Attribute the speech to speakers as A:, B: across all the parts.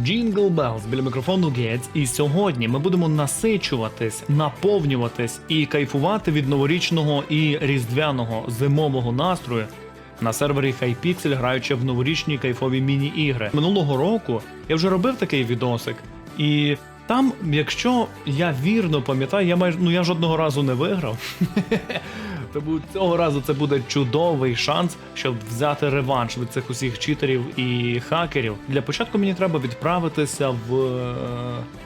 A: Jingle Bells біля мікрофону Гець, і сьогодні ми будемо насичуватись, наповнюватись і кайфувати від новорічного і різдвяного зимового настрою на сервері Hypixel, граючи в новорічні кайфові міні-ігри. Минулого року я вже робив такий відосик, і там, якщо я вірно пам'ятаю, я майже ну я жодного разу не виграв. Тому цього разу це буде чудовий шанс, щоб взяти реванш від цих усіх читерів і хакерів. Для початку мені треба відправитися в е,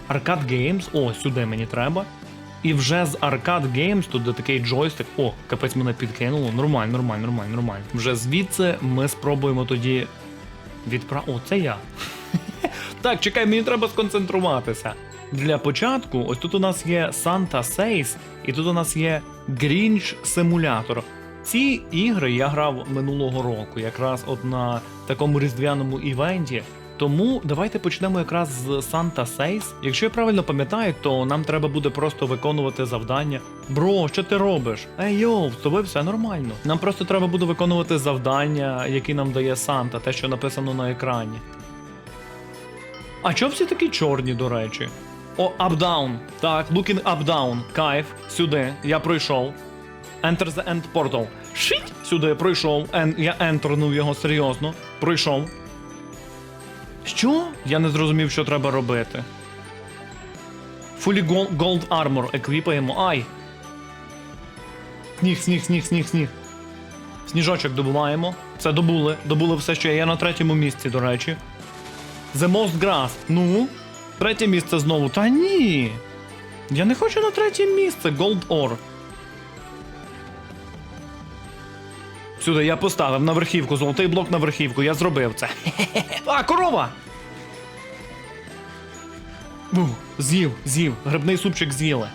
A: Arcade Games. О, сюди мені треба. І вже з Arcade Games, тут де такий джойстик. О, капець мене підкинуло. Нормально, нормально, нормально, нормально. Вже звідси ми спробуємо тоді відправ... О, це я. Так, чекай, мені треба сконцентруватися. Для початку, ось тут у нас є Santa Says, і тут у нас є Grinch Simulator. Ці ігри я грав минулого року, якраз от на такому різдвяному івенті. Тому давайте почнемо якраз з Santa Says. Якщо я правильно пам'ятаю, то нам треба буде просто виконувати завдання. Бро, що ти робиш? Ей йоу, з тобою все нормально. Нам просто треба буде виконувати завдання, які нам дає Санта, те, що написано на екрані. А чого всі такі чорні, до речі? О, up-down. Так, looking up-down. Кайф. Сюди. Я пройшов. Enter the end portal. Шить! Сюди пройшов. Ен... Я ентернув його серйозно. Пройшов. Що? Я не зрозумів, що треба робити. Fully gold, gold armor еквіпаємо. Ай! Сніг, сніг, сніг, сніг, сніг. Сніжочок добуваємо. Все добули. Добули все, що є. Я на третьому місці, до речі. The Most Grass. Ну? Третє місце знову. Та ні. Я не хочу на третє місце. Gold Ore. Сюди я поставив на верхівку, золотий блок на верхівку, я зробив це. А, корова! З'їв, з'їв, грибний супчик з'їли.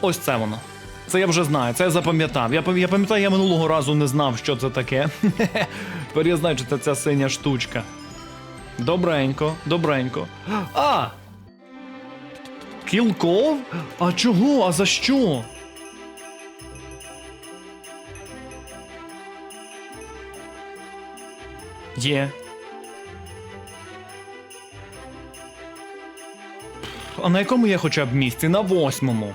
A: Ось це воно. Це я вже знаю, це я запам'ятав. Я, я пам'ятаю, я минулого разу не знав, що це таке. Тепер я знаю, що це ця синя штучка. Добренько, добренько. А! Кілков? А чого? А за що? Є. А на якому я хоча б місці? На восьмому.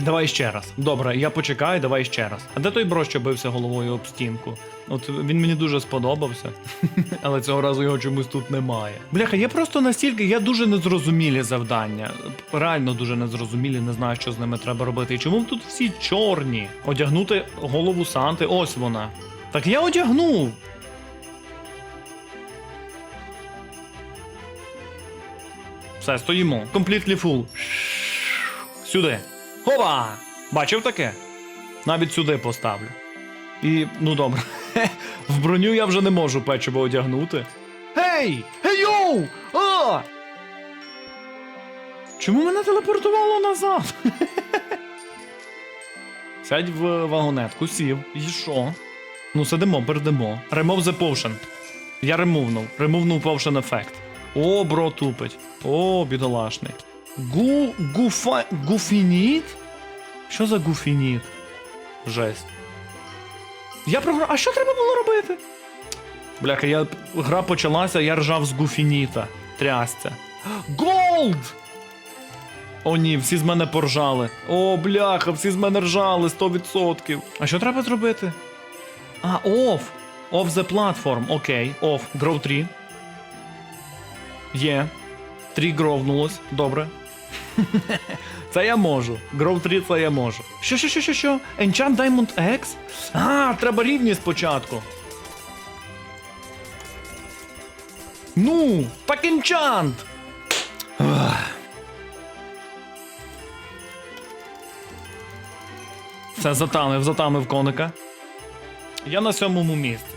A: Давай ще раз. Добре, я почекаю, давай ще раз. А де той бро, що бився головою об стінку? От він мені дуже сподобався, але цього разу його чомусь тут немає. Бляха, я просто настільки, я дуже незрозумілі завдання. Реально дуже незрозумілі, не знаю, що з ними треба робити. І чому тут всі чорні? Одягнути голову Санти, ось вона. Так я одягнув. Все, стоїмо. Completely full. Сюди. Хова! Бачив таке? Навіть сюди поставлю. І, ну добре. В броню я вже не можу печиво одягнути. Гей! Гей йоу! А! Чому мене телепортувало назад? Сядь в вагонетку, сів. І що? Ну, сидимо, передимо. Remove the potion. Я ремувнув. Ремувнув potion ефект. О, бро тупить. О, бідолашний. Гу. Гуфа. Гуфініт? Що за гуфініт? Жесть. Я програв. А що треба було робити? Бляха, я... гра почалася, я ржав з гуфініта. Трясця. Голд! О, ні, всі з мене поржали. О, бляха, всі з мене ржали 100%. А що треба зробити? А, off. Off the platform. Окей, off. Grow 3. Є. 3 гровнулось. Добре. Це я можу. Grow 3 це я можу. Що, що, що, що, що? Enchant Diamond X? А, треба рівні спочатку. Ну, так enchant! Все, затамив, затамив коника. Я на сьомому місці.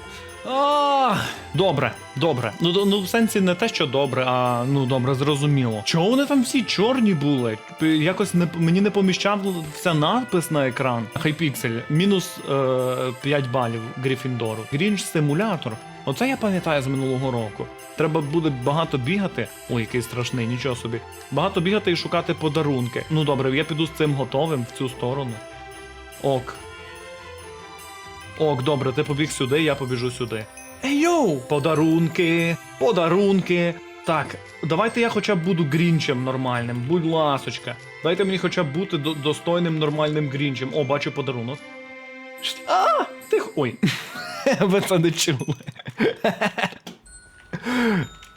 A: А, добре, добре. Ну, ну в сенсі не те, що добре, а ну добре, зрозуміло. Чого вони там всі чорні були? Якось не мені не поміщався надпис на екран. Хайпіксель, мінус е, 5 балів Гріфіндору. Грінч симулятор. Оце я пам'ятаю з минулого року. Треба буде багато бігати. Ой, який страшний, нічого собі. Багато бігати і шукати подарунки. Ну добре, я піду з цим готовим в цю сторону. Ок. Ок, добре, ти побіг сюди, я побіжу сюди. Ей йоу! Подарунки! Подарунки! Так, давайте я хоча б буду грінчем нормальним, будь ласочка. Дайте мені хоча б бути до- достойним нормальним грінчем. О, бачу подарунок. А, тихо. Ой. Ви це не чули.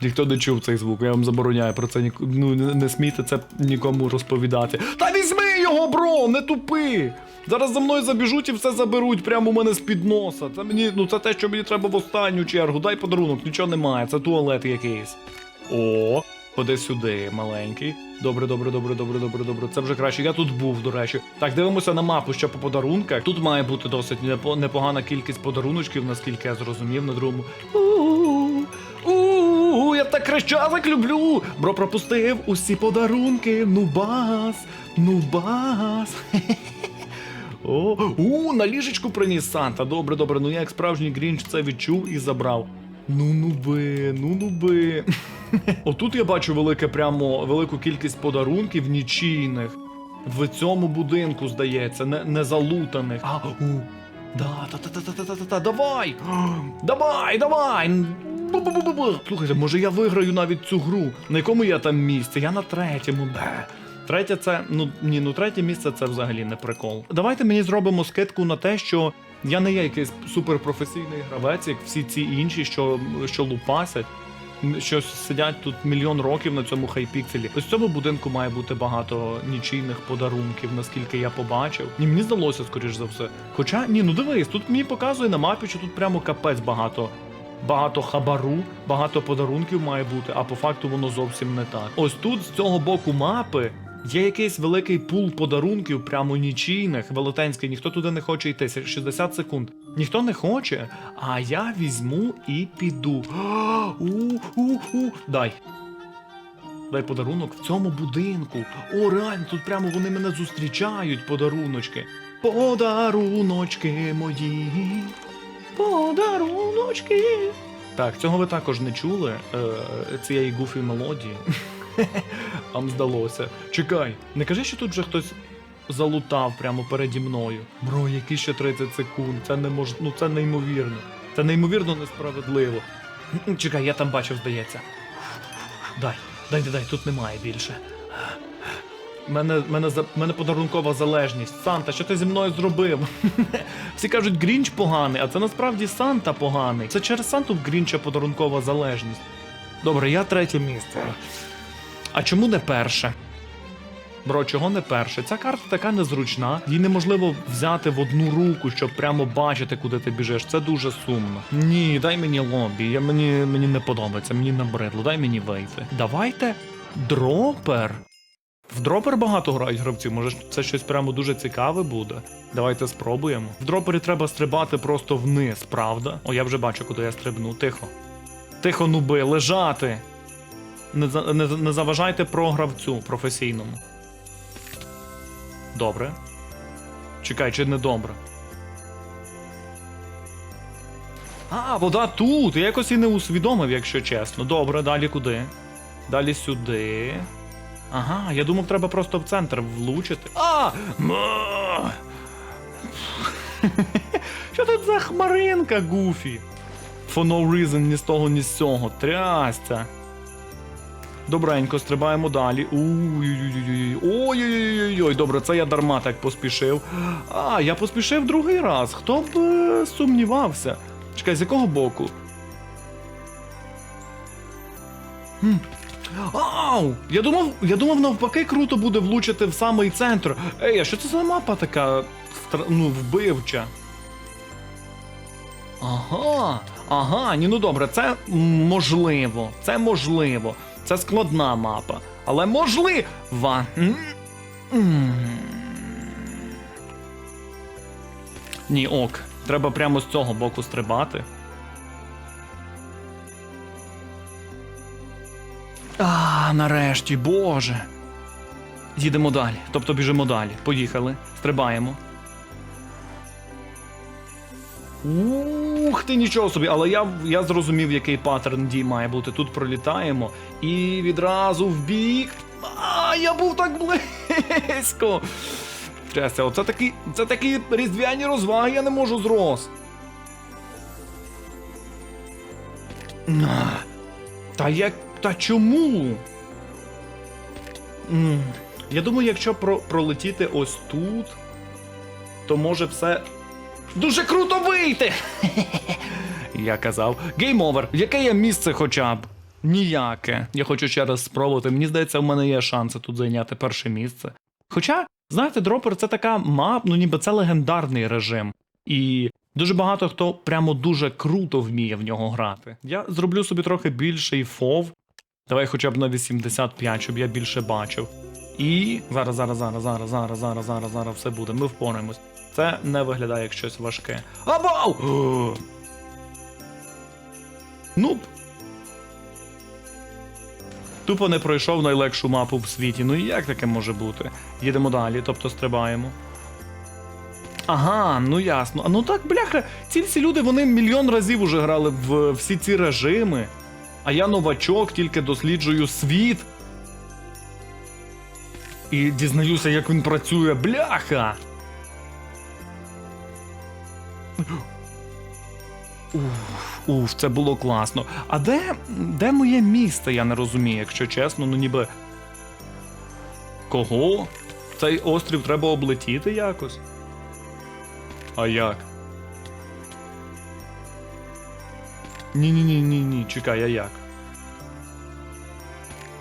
A: Ніхто не чув цей звук, я вам забороняю про це ну, не смійте це нікому розповідати. Та візьми його, бро, не тупи! Зараз за мною забіжуть і все заберуть прямо у мене з-під носа. Це мені, ну це те, що мені треба в останню чергу. Дай подарунок, нічого немає, це туалет якийсь. О, ходи сюди, маленький. Добре, добре, добре, добре, добре, добре. Це вже краще. Я тут був, до речі. Так, дивимося на мапу ще по подарунках. Тут має бути досить непогана кількість подаруночків, наскільки я зрозумів на другому. У-у-у, я так крещазик люблю. Бро пропустив усі подарунки. Ну бас, ну бас. О, у, на ліжечку приніс Санта. Добре, добре, ну я як справжній Грінч це відчув і забрав. Ну ну би, ну ну би. Отут я бачу велике прямо велику кількість подарунків нічийних. В цьому будинку, здається, не, не залутаних. А, у, да, та-та-та-та-та-та-та, давай! Давай, давай! Слухайте, може я виграю навіть цю гру. На якому я там місці? Я на третьому. Бе. Третє це, ну ні, ну третє місце це взагалі не прикол. Давайте мені зробимо скидку на те, що я не є якийсь суперпрофесійний гравець, як всі ці інші, що, що лупасять. Що сидять тут мільйон років на цьому хайпікселі. Ось в цьому будинку має бути багато нічийних подарунків, наскільки я побачив. Ні, мені здалося, скоріш за все. Хоча ні, ну дивись, тут мені показує на мапі, що тут прямо капець багато. Багато хабару, багато подарунків має бути, а по факту воно зовсім не так. Ось тут з цього боку мапи є якийсь великий пул подарунків, прямо нічийних, велетенський. Ніхто туди не хоче йти. 60 секунд. Ніхто не хоче, а я візьму і піду. У-у-у. Дай. Дай подарунок в цьому будинку. О, реально, тут прямо вони мене зустрічають, подаруночки. Подаруночки мої. Подаруночки. Так, цього ви також не чули, е, цієї гуфі мелодії. Вам здалося. Чекай, не кажи, що тут вже хтось залутав прямо переді мною. Бро, які ще 30 секунд. Це не мож... ну це неймовірно. Це неймовірно несправедливо. Чекай, я там бачив, здається. Дай, дай, дай, дай, тут немає більше. Мене, мене, мене подарункова залежність. Санта, що ти зі мною зробив? Всі кажуть, Грінч поганий, а це насправді Санта поганий. Це через Санту в Грінча подарункова залежність. Добре, я третє місце. А чому не перше? Бро, чого не перше? Ця карта така незручна, її неможливо взяти в одну руку, щоб прямо бачити, куди ти біжиш. Це дуже сумно. Ні, дай мені лобі. Я мені, мені не подобається, мені набридло. Дай мені вийти. Давайте дропер. В дропер багато грають гравців, може це щось прямо дуже цікаве буде. Давайте спробуємо. В дропері треба стрибати просто вниз, правда? О, я вже бачу, куди я стрибну. Тихо. Тихо, нуби, лежати. Не, не, не заважайте програвцю професійному. Добре. Чекай, чи не добре. А, вода тут. Я якось і не усвідомив, якщо чесно. Добре, далі куди? Далі сюди. Ага, я думав, треба просто в центр влучити. А! Що тут за хмаринка, Гуфі? For no reason, ні з того, ні з цього. Трясця. Добренько, стрибаємо далі. Ой-ой-ой. Добре, це я дарма так поспішив. А, я поспішив другий раз. Хто б е, сумнівався? Чекай, з якого боку? Ау! Я думав, я думав, навпаки, круто буде влучити в самий центр. Ей, а що це за мапа така ну, вбивча? Ага, ага, ні, ну добре, це можливо. Це можливо. Це складна мапа. Але можлива. Ні, ок. Треба прямо з цього боку стрибати. А, нарешті, боже. Їдемо далі. Тобто біжимо далі. Поїхали. Стрибаємо. Ух ти нічого собі, але я, я зрозумів, який паттерн дій має бути. Тут пролітаємо і відразу в бік. А, я був так близько. Чесно, оце такі, це такі різдвяні розваги, я не можу зрос. Та як. Та чому? Я думаю, якщо про- пролетіти ось тут, то може все дуже круто вийти. Я казав. Гейм овер. Яке є місце хоча б? Ніяке. Я хочу ще раз спробувати. Мені здається, в мене є шанси тут зайняти перше місце. Хоча, знаєте, дропер це така мап, ну ніби це легендарний режим. І дуже багато хто прямо дуже круто вміє в нього грати. Я зроблю собі трохи більший фов. Давай хоча б на 85, щоб я більше бачив. І зараз, зараз, зараз, зараз, зараз, зараз, зараз, зараз все буде. Ми впораємось. Це не виглядає як щось важке. Абау! Нуб. Тупо не пройшов найлегшу мапу в світі. Ну і як таке може бути? Їдемо далі, тобто стрибаємо. Ага, ну ясно. А ну так, бляха, ці всі люди вони мільйон разів уже грали в всі ці режими. А я новачок, тільки досліджую світ. І дізнаюся, як він працює. Бляха! Уф, уф, це було класно. А де, де моє місце, я не розумію, якщо чесно, ну ніби. Кого? Цей острів треба облетіти якось? А як? Ні, ні, ні, чекай, а як?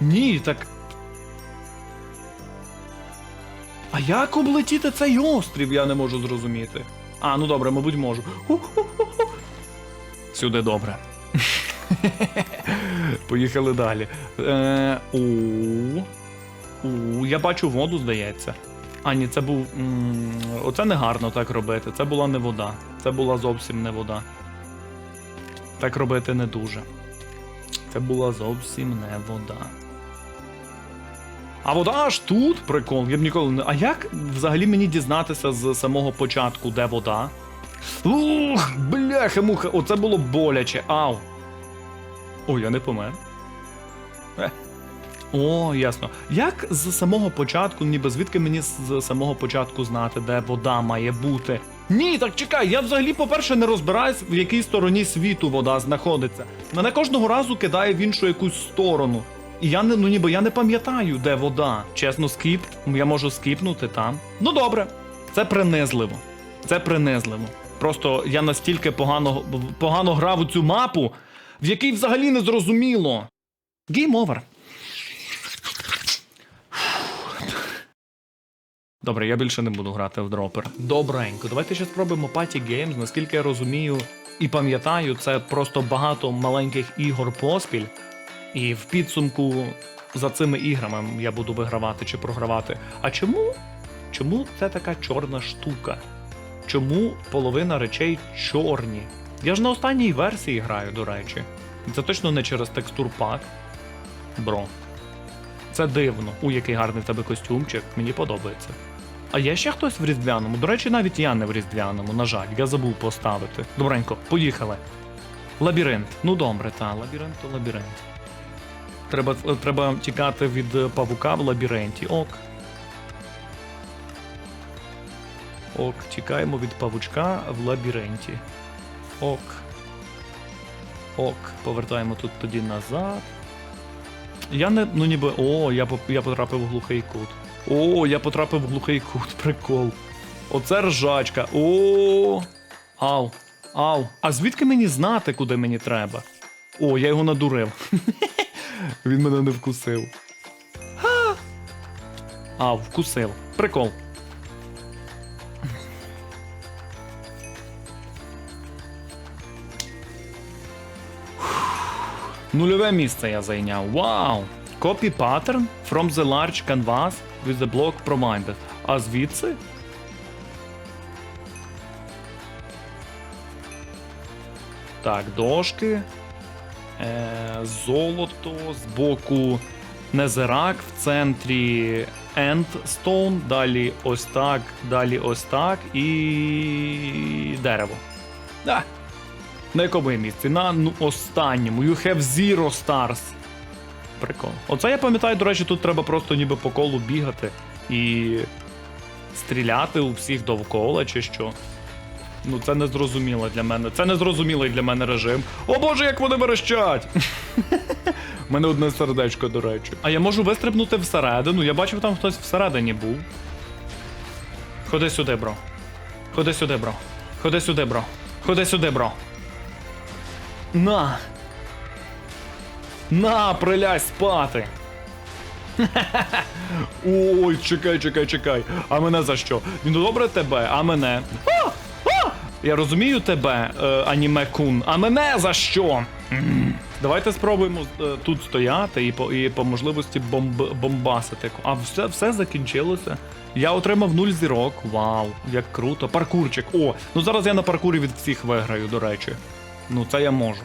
A: Ні, так. А як облетіти цей острів, я не можу зрозуміти. А, ну добре, мабуть, можу. Ху-ху-ху-ху. Сюди добре. Поїхали далі. Е, у, у, я бачу воду, здається. А, ні, це був. Оце не гарно так робити. Це була не вода. Це була зовсім не вода. Так робити не дуже. Це була зовсім не вода. А вода аж тут прикол. Я б ніколи не. А як взагалі мені дізнатися з самого початку, де вода? Ух, бляха муха, оце було боляче. Ау. Ой, я не помер. Е. О, ясно. Як з самого початку, ніби звідки мені з самого початку знати, де вода має бути? Ні, так чекай, я взагалі, по-перше, не розбираюсь, в якій стороні світу вода знаходиться. Мене кожного разу кидає в іншу якусь сторону. І я не ну ніби я не пам'ятаю, де вода. Чесно, скіп, я можу скіпнути там. Ну добре, це принизливо. Це принизливо. Просто я настільки погано, погано грав у цю мапу, в якій взагалі не зрозуміло. Гейм овер. Добре, я більше не буду грати в дропер. Добренько, давайте ще спробуємо Party Games. Наскільки я розумію і пам'ятаю, це просто багато маленьких ігор поспіль. І в підсумку за цими іграми я буду вигравати чи програвати. А чому? Чому це така чорна штука? Чому половина речей чорні? Я ж на останній версії граю, до речі. Це точно не через текстур пак. Бро. Це дивно. У який гарний в тебе костюмчик, мені подобається. А є ще хтось в різдвяному? До речі, навіть я не в різдвяному, на жаль, я забув поставити. Добренько, поїхали. Лабіринт. Ну добре, та, лабіринт то лабіринт. Треба, треба тікати від е, павука в лабіринті. Ок. Ок, тікаємо від павучка в лабіринті. Ок. Ок. Повертаємо тут тоді назад. Я не. Ну ніби. О, я, я потрапив в глухий кут. О, я потрапив в глухий кут, прикол. Оце ржачка. О. Ау. Ау. А звідки мені знати, куди мені треба? О, я його надурив. Він мене не вкусив. А, вкусив. Прикол. Нульове місце я зайняв. Вау! Copy pattern from the large canvas with the block provided. А звідси? Так, дошки. Е, золото, збоку Незерак, в центрі Endstone, далі ось так, далі ось так і дерево. Да. На якому я місці? На ну, останньому. You have zero stars. Прикол. Оце я пам'ятаю, до речі, тут треба просто ніби по колу бігати і стріляти у всіх довкола чи що. Ну, це не зрозуміло для мене. Це не зрозумілий для мене режим. О боже, як вони верещать! У мене одне сердечко, до речі. А я можу вистрибнути всередину. Я бачив, там хтось всередині був. Ходи сюди, бро. Ходи сюди, бро. Ходи сюди, бро. Ходи сюди, бро. На. На, приляй спати. Ой, чекай, чекай, чекай. А мене за що? Ну добре тебе, а мене. А! А! Я розумію тебе, е, аніме кун. А мене за що? Давайте спробуємо е, тут стояти і по, і по можливості бомб, бомбасити. А все, все закінчилося. Я отримав 0 зірок. Вау, як круто. Паркурчик. О, ну зараз я на паркурі від всіх виграю, до речі. Ну, це я можу.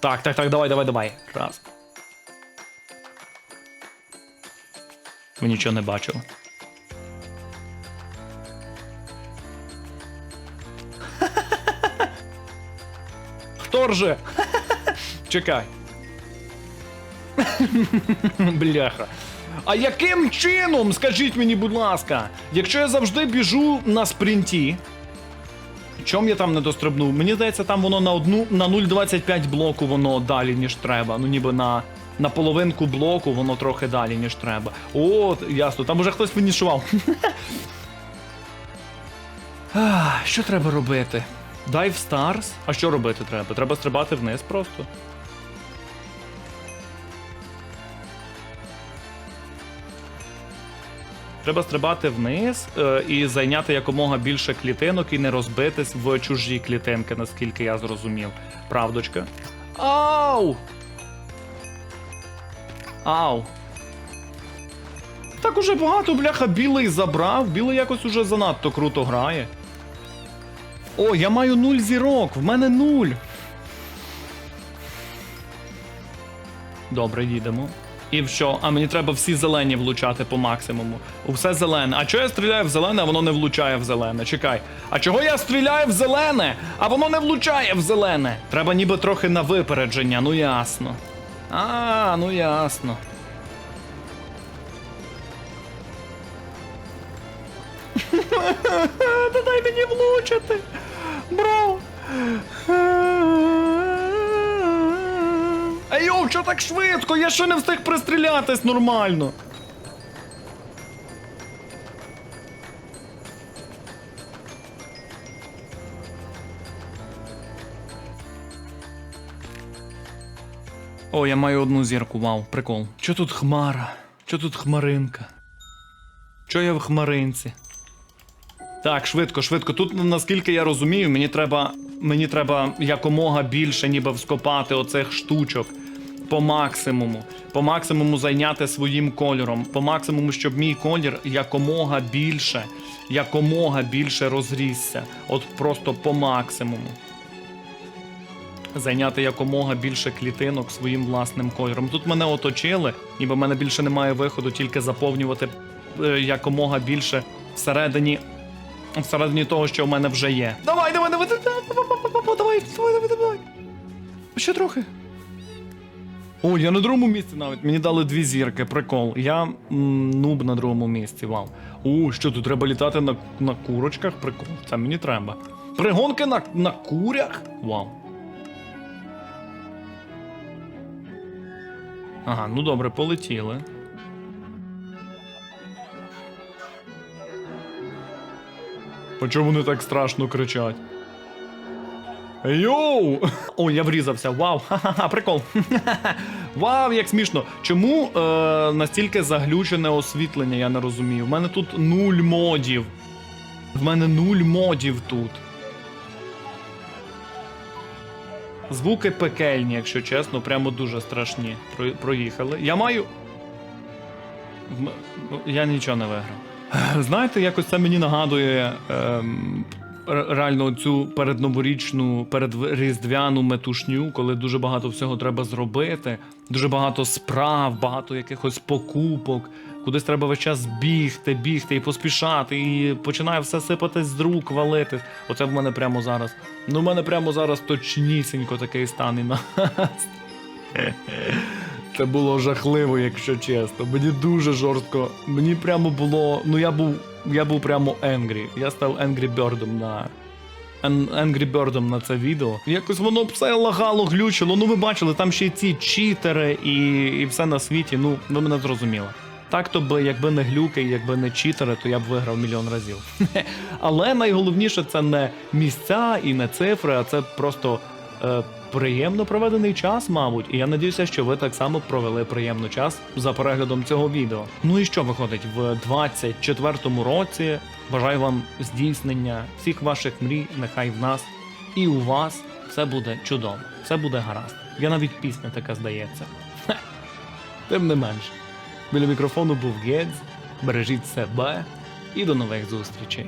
A: Так, так, так, давай, давай, давай. Раз. Ви нічого не бачили. Хто рже? Чекай. Бляха. А яким чином, скажіть мені, будь ласка, якщо я завжди біжу на спринті, чом я там не дострибнув? Мені здається, там воно на одну на 0,25 блоку воно далі, ніж треба. Ну ніби на, на половинку блоку воно трохи далі, ніж треба. О, ясно, там уже хтось фінішував. Що треба робити? Dive Stars? А що робити треба? Треба стрибати вниз просто. Треба стрибати вниз е, і зайняти якомога більше клітинок і не розбитись в чужі клітинки, наскільки я зрозумів. Правдочка. Ау! Ау! Так уже багато, бляха, білий забрав. Білий якось уже занадто круто грає. О, я маю нуль зірок, в мене нуль. Добре, їдемо. І що? А мені треба всі зелені влучати по максимуму. Все зелене. А чого я стріляю в зелене, а воно не влучає в зелене? Чекай. А чого я стріляю в зелене, а воно не влучає в зелене? Треба ніби трохи на випередження, ну ясно. А, ну ясно. Та дай мені влучити. Бро. Ей що так швидко? Я ще не встиг пристрілятись нормально. О, я маю одну зірку, вау, прикол. Чо тут хмара? Чо тут хмаринка? Чо я в хмаринці? Так, швидко, швидко. Тут, наскільки я розумію, мені треба, мені треба якомога більше, ніби вскопати оцих штучок по максимуму. По максимуму зайняти своїм кольором. По максимуму, щоб мій колір якомога більше, якомога більше розрісся. От просто по максимуму. Зайняти якомога більше клітинок своїм власним кольором. Тут мене оточили, ніби в мене більше немає виходу, тільки заповнювати е, якомога більше всередині всередині того, що в мене вже є. Давай, давай, давай, давай, давай, давай, давай, давай. Ще трохи. О, я на другому місці навіть. Мені дали дві зірки, прикол. Я м, нуб на другому місці, вау. О, що тут треба літати на, на курочках? Прикол. Це мені треба. Пригонки на, на курях? Вау. Ага, ну добре, полетіли. А чому вони так страшно кричать? Йоу! О, я врізався. Вау! Ха-ха-ха, прикол. Вау, як смішно. Чому е, настільки заглючене освітлення, я не розумію. В мене тут нуль модів. В мене нуль модів тут. Звуки пекельні, якщо чесно, прямо дуже страшні. Про- проїхали. Я маю. Я нічого не виграв. Знаєте, якось це мені нагадує ре- реально цю передноворічну, передріздвяну метушню, коли дуже багато всього треба зробити, дуже багато справ, багато якихось покупок. Кудись треба весь час бігти, бігти і поспішати, і починає все сипатись з рук, валитись. Оце в мене прямо зараз. Ну, в мене прямо зараз точнісінько такий стан і на. Це було жахливо, якщо чесно. Мені дуже жорстко. Мені прямо було. Ну я був. Я був прямо Angry. Я став Angry Birdом на, Angry Bird на це відео. Якось воно все лагало, глючило. Ну ви бачили, там ще й ці читери і, і все на світі. Ну, ви мене зрозуміли. Так то би, якби не глюки, якби не читери, то я б виграв мільйон разів. Але найголовніше це не місця і не цифри, а це просто е, приємно проведений час, мабуть. І я надіюся, що ви так само провели приємно час за переглядом цього відео. Ну і що виходить в 24-му році? Бажаю вам здійснення всіх ваших мрій, нехай в нас і у вас все буде чудово, все буде гаразд. Я навіть пісня така здається. Хе. Тим не менше. Біля мікрофону був Гедз. Бережіть себе і до нових зустрічей.